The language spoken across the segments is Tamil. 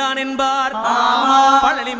குன்ற குடியான் என்பார்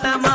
I'm.